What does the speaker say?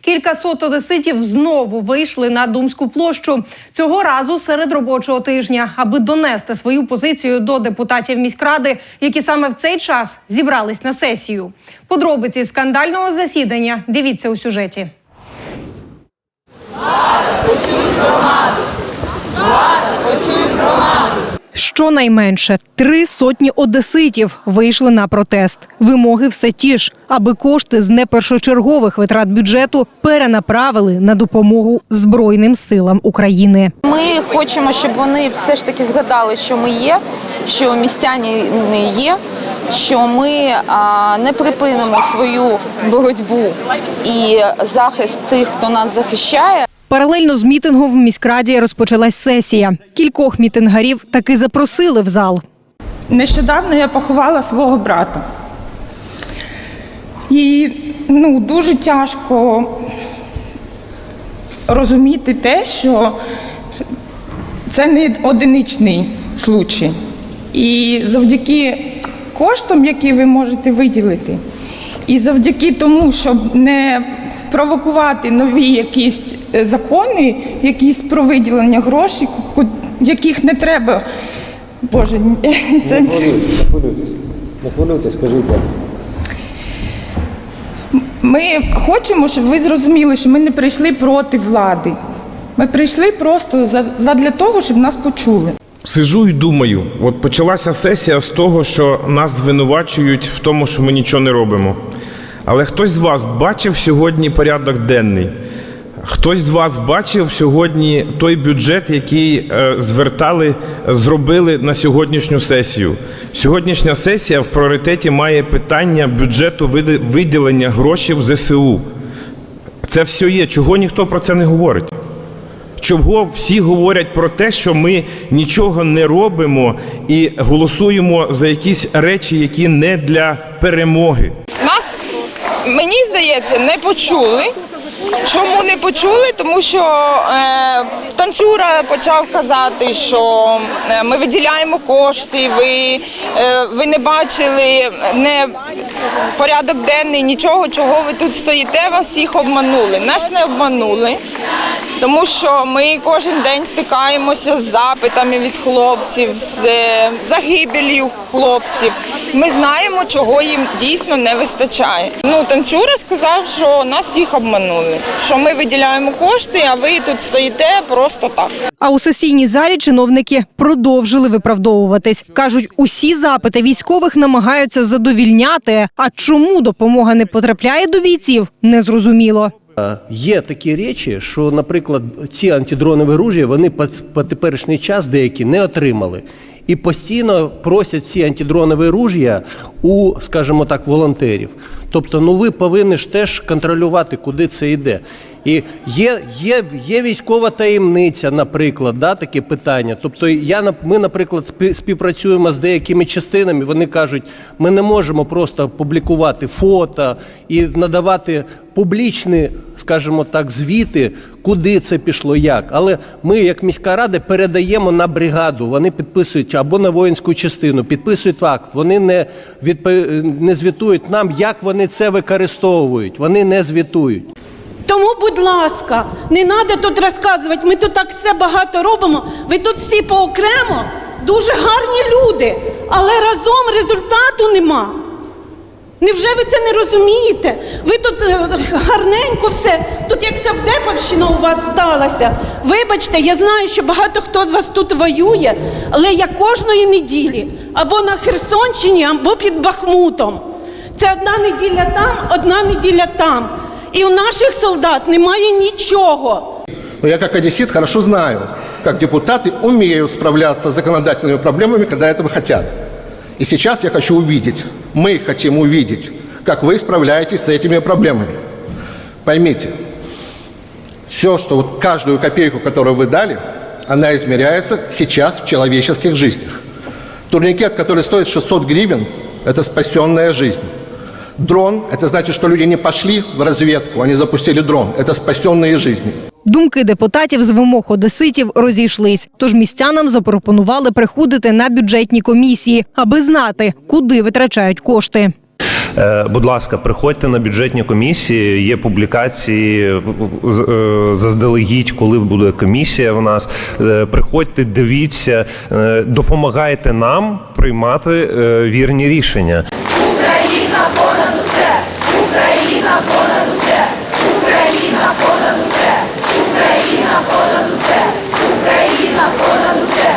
Кілька сот одеситів знову вийшли на Думську площу цього разу серед робочого тижня, аби донести свою позицію до депутатів міськради, які саме в цей час зібрались на сесію. Подробиці скандального засідання дивіться у сюжеті. Щонайменше три сотні одеситів вийшли на протест. Вимоги все ті ж, аби кошти з непершочергових витрат бюджету перенаправили на допомогу Збройним силам України. Ми хочемо, щоб вони все ж таки згадали, що ми є, що містяні не є, що ми не припинимо свою боротьбу і захист тих, хто нас захищає. Паралельно з мітингом в міськраді розпочалась сесія. Кількох мітингарів таки запросили в зал. Нещодавно я поховала свого брата. І ну, дуже тяжко розуміти те, що це не одиничний случай. І завдяки коштам, які ви можете виділити, і завдяки тому, щоб не провокувати нові якісь е, закони, якісь про виділення грошей, яких не треба. Боже, ні, це Не хвилюйтесь, не хвилюйтесь. Не хвилюйтесь, скажіть. Ми хочемо, щоб ви зрозуміли, що ми не прийшли проти влади. Ми прийшли просто за- задля того, щоб нас почули. Сижу і думаю, от почалася сесія з того, що нас звинувачують в тому, що ми нічого не робимо. Але хтось з вас бачив сьогодні порядок денний? Хтось з вас бачив сьогодні той бюджет, який е, звертали, зробили на сьогоднішню сесію. Сьогоднішня сесія в пріоритеті має питання бюджету виділення грошей ЗСУ. Це все є. Чого ніхто про це не говорить? Чого всі говорять про те, що ми нічого не робимо і голосуємо за якісь речі, які не для перемоги. Мені здається, не почули. Чому не почули? Тому що е, танцюра почав казати, що е, ми виділяємо кошти, ви, е, ви не бачили не порядок денний, нічого, чого ви тут стоїте, вас всіх обманули. Нас не обманули. Тому що ми кожен день стикаємося з запитами від хлопців, з е, загибелью хлопців. Ми знаємо, чого їм дійсно не вистачає. Ну, танцюра сказав, що нас всіх обманули, що ми виділяємо кошти, а ви тут стоїте просто так. А у сесійній залі чиновники продовжили виправдовуватись. кажуть, усі запити військових намагаються задовільняти. А чому допомога не потрапляє до бійців, незрозуміло. Е, Є такі речі, що, наприклад, ці антидронові ружі вони по, теперішній час деякі не отримали. І постійно просять ці антидронові руж'я у, скажімо так, волонтерів. Тобто, ну ви повинні ж теж контролювати, куди це йде. І є, є, є військова таємниця, наприклад, да, таке питання. Тобто, я ми, наприклад, співпрацюємо з деякими частинами. Вони кажуть, ми не можемо просто публікувати фото і надавати публічні, скажімо так, звіти, куди це пішло, як. Але ми, як міська рада, передаємо на бригаду. Вони підписують або на воїнську частину, підписують факт. Вони не не звітують нам, як вони це використовують. Вони не звітують. Тому, будь ласка, не треба тут розказувати. Ми тут так все багато робимо. Ви тут всі поокремо дуже гарні люди, але разом результату нема. Невже ви це не розумієте? Ви тут е, гарненько все, тут як Савдеповщина у вас сталася. Вибачте, я знаю, що багато хто з вас тут воює, але я кожної неділі або на Херсонщині, або під Бахмутом. Це одна неділя там, одна неділя там. І у наших солдат немає нічого. Но я как одессит хорошо знаю, как депутаты умеют справляться с законодательными проблемами, когда этого хотят. И сейчас я хочу увидеть, мы хотим увидеть, как вы справляетесь с этими проблемами. Поймите, все, что вот каждую копейку, которую вы дали, она измеряется сейчас в человеческих жизнях. Турникет, который стоит 600 гривен, это спасенная жизнь. Дрон, это значит, что люди не пошли в разведку, они запустили дрон. Это спасенные жизни. Думки депутатів з вимог одеситів розійшлись. Тож містянам запропонували приходити на бюджетні комісії, аби знати, куди витрачають кошти. Е, Будь ласка, приходьте на бюджетні комісії. Є публікації з- е, заздалегідь, коли буде комісія в нас. Е, Приходьте, дивіться, е, допомагайте нам приймати е, вірні рішення. Україна понад усе! Україна понад усе! Україна понад усе! Україна понад усе! Україна понад усе!